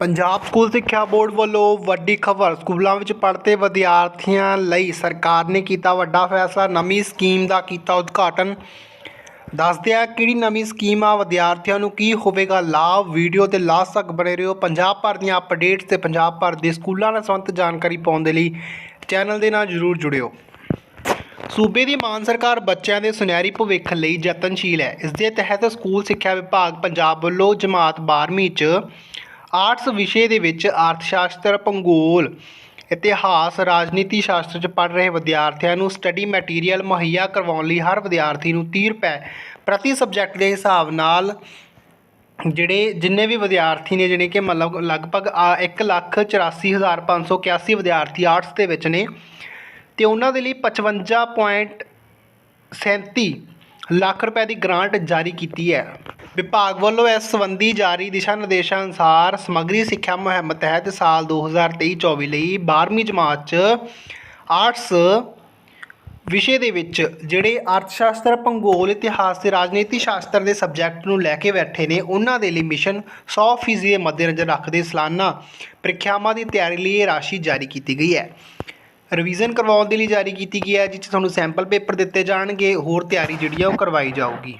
Punjab school ਸਿੱਖਿਆ board ਵੱਲੋਂ ਵੱਡੀ ਖਬਰ, ਸਕੂਲਾਂ ਵਿੱਚ ਪੜ੍ਹਦੇ ਵਿਦਿਆਰਥੀਆਂ ਲਈ ਸਰਕਾਰ ਨੇ ਕੀਤਾ ਵੱਡਾ ਫੈਸਲਾ, ਨਵੀਂ ਸਕੀਮ ਦਾ ਕੀਤਾ ਉਦਘਾਟਨ। ਦੱਸਦਿਆਂ ਕਿਹੜੀ ਨਵੀਂ ਸਕੀਮ ਆ, ਵਿਦਿਆਰਥੀਆਂ ਨੂੰ ਕੀ ਹੋਵੇਗਾ ਲਾਭ? ਵੀਡੀਓ ਤੇ ਲਾਸਟ ਤੱਕ ਬਣੇ ਰਹੋ। ਪੰਜਾਬ ਭਰ ਦੀਆਂ ਅਪਡੇਟਸ ਤੇ ਪੰਜਾਬ ਭਰ ਦੇ ਸਕੂਲਾਂ ਨਾਲ ਸੰਬੰਧਿਤ ਜਾਣਕਾਰੀ ਪਾਉਣ ਦੇ ਲਈ ਚੈਨਲ ਦੇ ਨਾਲ ਜਰੂਰ ਜੁੜਿਓ। ਸੂਬੇ ਦੀ ਮਾਨ ਸਰਕਾਰ ਬੱਚਿਆਂ ਦੇ ਸੁਨਹਿਰੀ ਭਵਿੱਖ ਲਈ ਯਤਨਸ਼ੀਲ ਹੈ। ਇਸ ਦੇ ਤਹਿਤ ਸਕੂਲ ਸਿੱਖਿਆ ਵਿਭਾਗ ਪੰਜਾਬ ਵੱਲੋਂ ਜਮਾਤ 12ਵੀਂ ਚ ਆਰਟਸ ਵਿਸ਼ੇ ਦੇ ਵਿੱਚ ਅਰਥ ਸ਼ਾਸਤਰ ਭੂਗੋਲ, ਇਤਿਹਾਸ, ਰਾਜਨੀਤੀ ਸ਼ਾਸਤਰ ਚ ਪੜ੍ਹ ਰਹੇ ਵਿਦਿਆਰਥੀਆਂ ਨੂੰ ਸਟੱਡੀ ਮਟੀਰੀਅਲ ਮੁਹੱਈਆ ਕਰਵਾਉਣ ਲਈ ਹਰ ਵਿਦਿਆਰਥੀ ਨੂੰ 30 ਰੁਪਏ ਪ੍ਰਤੀ ਸਬਜੈਕਟ ਦੇ ਹਿਸਾਬ ਨਾਲ ਜਿਹੜੇ ਜਿੰਨੇ ਵੀ ਵਿਦਿਆਰਥੀ ਨੇ ਜਿਹੜੇ ਕਿ ਮਤਲਬ ਲਗਭਗ 184581 ਵਿਦਿਆਰਥੀ ਆਰਟਸ ਦੇ ਵਿੱਚ ਨੇ ਤੇ ਉਹਨਾਂ ਦੇ ਲਈ 55.37 ਲੱਖ ਰੁਪਏ ਦੀ ਗ੍ਰਾਂਟ ਜਾਰੀ ਕੀਤੀ ਹੈ। ਵਿਭਾਗ ਵੱਲੋਂ ਇਸ ਸੰਬੰਧੀ ਜਾਰੀ ਦਿਸ਼ਾ ਨਿਰਦੇਸ਼ਾਂ ਅਨੁਸਾਰ ਸਮੱਗਰੀ ਸਿੱਖਿਆ ਮੁਹਿੰਮ ਤਹਿਤ ਸਾਲ 2023-24 ਲਈ 12ਵੀਂ ਜਮਾਤ 'ਚ ਆਰਟਸ ਵਿਸ਼ੇ ਦੇ ਵਿੱਚ ਜਿਹੜੇ ਅਰਥਸ਼ਾਸਤਰ, ਭੂਗੋਲ, ਇਤਿਹਾਸ ਤੇ ਰਾਜਨੀਤੀ ਸ਼ਾਸਤਰ ਦੇ ਸਬਜੈਕਟ ਨੂੰ ਲੈ ਕੇ ਬੈਠੇ ਨੇ, ਉਹਨਾਂ ਦੇ ਲਈ ਮਿਸ਼ਨ 100% ਦੇ ਮੱਦੇਨਜ਼ਰ ਰੱਖਦੇ ਸਾਲਾਨਾ ਪ੍ਰੀਖਿਆਵਾਂ ਦੀ ਤਿਆਰੀ ਲਈ ਇਹ ਰਾਸ਼ੀ ਜਾਰੀ ਕੀਤੀ ਗਈ ਹੈ। ਰਿਵੀਜ਼ਨ ਕਰਵਾਉਣ ਦੇ ਲਈ ਜਾਰੀ ਕੀਤੀ ਗਈ ਹੈ ਜਿਸ 'ਚ ਤੁਹਾਨੂੰ ਸੈਂਪਲ ਪੇਪਰ ਦਿੱਤੇ ਜਾਣਗੇ, ਹੋਰ ਤਿਆਰੀ ਜਿਹੜੀ ਆ ਉਹ ਕਰਵਾਈ ਜਾਊਗੀ।